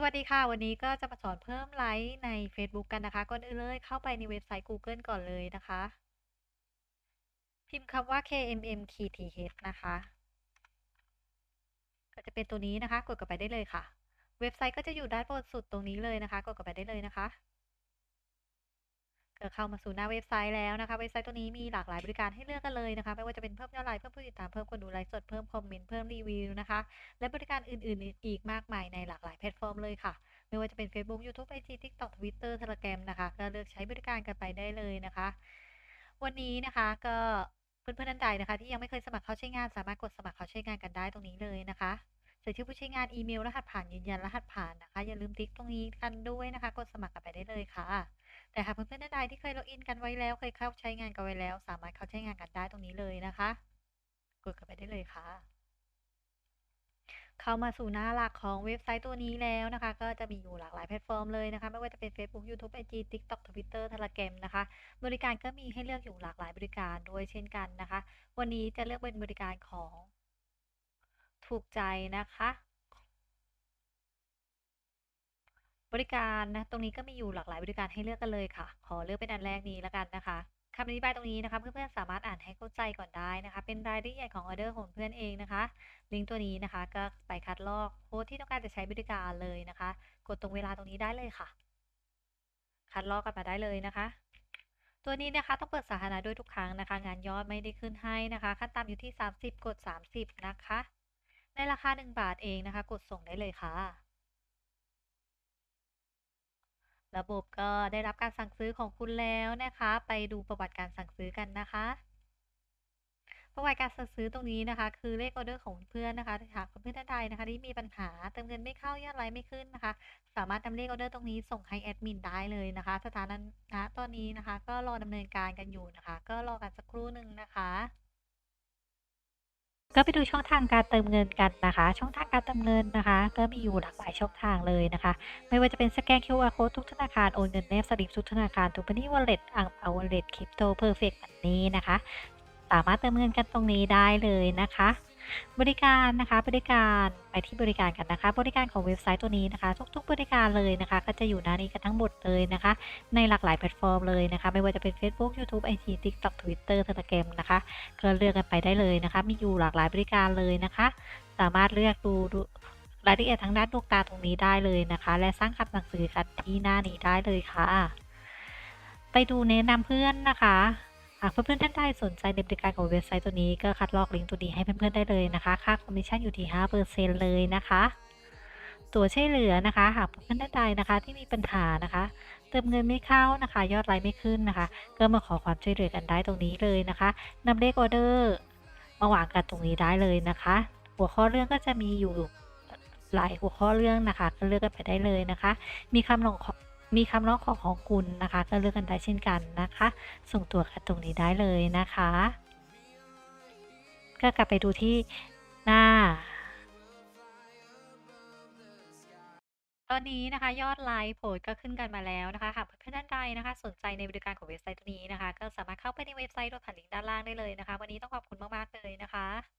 สวัสดีค่ะ วันนี้ก็จะมาสอนเพิ่มไลค์ในเฟซบุ๊กกันนะคะ ก่อนอื่นเลยเข้าไปในเว็บไซต์กูเกิลก่อนเลยนะคะ พิมพ์คำว่า KMM-TH นะคะ ก็จะเป็นตัวนี้นะคะ กดเข้าไปได้เลยค่ะ เว็บไซต์ก็จะอยู่ด้านบนสุดตรงนี้เลยนะคะ กดเข้าไปได้เลยนะคะ เข้ามาสู่หน้าเว็บไซต์แล้วนะคะ เว็บไซต์ตัวนี้มีหลากหลายบริการให้เลือกกันเลยนะคะ ไม่ว่าจะเป็นเพิ่มยอดไลค์เพิ่มผู้ติดตามเพิ่มคนดูไลฟ์สดเพิ่มคอมเมนต์เพิ่มรีวิวนะคะ และบริการอื่น ๆ อีกมากมายในหลากหลายแพลตฟอร์มเลยค่ะ ไม่ว่าจะเป็น Facebook YouTube IG TikTok Twitter Telegram นะคะก็เลือกใช้บริการกันไปได้เลยนะคะ วันนี้นะคะก็เพื่อนๆท่านใดนะคะ ที่ยังไม่เคยสมัครเข้าใช้งาน สามารถกดสมัครเข้าใช้งานกันได้ตรงนี้เลยนะคะใส่ชื่อผู้ใช้งานอีเมลรหัสผ่านยืนยันรหัสผ่านนะคะ อย่าลืมติ๊กตรงนี้กันด้วยนะคะ กดสมัครกันไปได้เลยค่ะ แต่หากเพื่อนๆท่านใดที่เคยล็อกอินกันไว้แล้ว เคยเข้าใช้งานกันไว้แล้ว สามารถเข้าใช้งานกันได้ตรงนี้เลยนะคะ กดกันไปได้เลยค่ะ เข้ามาสู่หน้าหลักของเว็บไซต์ตัวนี้แล้วนะคะ ก็จะมีอยู่หลากหลายแพลตฟอร์มเลยนะคะ ไม่ว่าจะเป็น Facebook YouTube IG TikTok Twitter Telegram นะคะ บริการก็มีให้เลือกอยู่หลากหลายบริการด้วยเช่นกันนะคะ วันนี้จะเลือกเป็นบริการของถูกใจนะคะ บริการนะตรงนี้ก็มีอยู่หลากหลายบริการให้เลือกกันเลยค่ะ ขอเลือกเป็นอันแรกนี้แล้วกันนะคะคำอธิบายตรงนี้นะคะเพื่อนๆสามารถอ่านให้เข้าใจก่อนได้นะคะ เป็นรายละเอียดของออเดอร์ของเพื่อนเองนะคะ ลิงก์ตัวนี้นะคะ ก็ไปคัดลอกโค้ดที่ต้องการจะใช้บริการเลยนะคะ กดตรงเวลาตรงนี้ได้เลยค่ะ คัดลอกกันมาได้เลยนะคะ ตัวนี้นะคะต้องเปิดสาธารณะด้วยทุกครั้งนะคะ งานยอดไม่ได้ขึ้นให้นะคะ ขั้นต่ำอยู่ที่ 30 กด 30 นะคะ ในราคา 1 บาทเองนะคะ กดส่งได้เลยค่ะ ระบบก็ได้รับการสั่งซื้อของคุณแล้วนะคะ ไปดูประวัติการสั่งซื้อกันนะคะ ประวัติการสั่งซื้อตรงนี้นะคะ คือเลขออเดอร์ของเพื่อนนะคะหากเพื่อนท่านใดนะคะ ที่มีปัญหาเติมเงินไม่เข้ายอดไลค์ไม่ขึ้นนะคะ สามารถนำเลขออเดอร์ตรงนี้ส่งให้แอดมินได้เลยนะคะ สถานะตอนนี้นะคะ ก็รอดำเนินการกันอยู่นะคะ ก็รอกันสักครู่หนึ่งนะคะ ก็ไปดูช่องทางการเติมเงินกันนะคะ ช่องทางการเติมเงินนะคะ ก็มีอยู่หลากหลายช่องทางเลยนะคะ ไม่ว่าจะเป็นสแกน QR code ทุกธนาคาร โอนเงินแนบสลิปทุกธนาคารทุกบัญชีวอลเล็ตอังเปา wallet crypto perfect แบบนี้นะคะ สามารถเติมเงินกันตรงนี้ได้เลยนะคะ บริการนะคะบริการไปที่บริการกันนะคะ บริการของเว็บไซต์ตัวนี้นะคะ ทุกๆ บริการเลยนะคะ ก็จะอยู่หน้านี้กันทั้งหมดเลยนะคะ ในหลากหลายแพลตฟอร์มเลยนะคะ ไม่ว่าจะเป็น Facebook YouTube IG TikTok Twitter Telegram นะคะก็เลือกกันไปได้เลยนะคะ มีอยู่หลากหลายบริการเลยนะคะ สามารถเลือกดูดูรายละเอียดทางด้านดวงตาตรงนี้ได้เลยนะคะ และสร้างคำสั่งซื้อกันที่หน้านี้ได้เลยค่ะ ไปดูแนะนำเพื่อนนะคะ หากเพื่อนๆท่านใดสนใจในบริการของเว็บไซต์ตัวนี้ก็คัดลอกลิงก์ตัวนี้ให้เพื่อนๆได้เลยนะคะ ค่าคอมมิชชั่นอยู่ที่ 5%เลยนะคะ ตัวช่วยเหลือนะคะ หากเพื่อนๆท่านใดนะคะที่มีปัญหานะคะเติมเงินไม่เข้านะคะ ยอดไลค์ไม่ขึ้นนะคะ ก็มาขอความช่วยเหลือกันได้ตรงนี้เลยนะคะนำเลขออเดอร์มาวางกันตรงนี้ได้เลยนะคะ หัวข้อเรื่องก็จะมีอยู่หลายหัวข้อเรื่องนะคะ ก็เลือกกันไปได้เลยนะคะ มีคำลง มีคำร้องขอของคุณนะคะ ก็เลือกกันได้เช่นกันนะคะ ส่งตัวกันตรงนี้ได้เลยนะคะ ก็กลับไปดูที่หน้า ตอนนี้นะคะยอดไลค์โพสก็ขึ้นกันมาแล้วนะคะหากเพื่อนๆท่านใดนะคะ สนใจในบริการของเว็บไซต์ตัวนี้นะคะ ก็สามารถเข้าไปในเว็บไซต์โดยผ่านลิงก์ด้านล่างได้เลยนะคะ วันนี้ต้องขอบคุณมากๆเลยนะคะ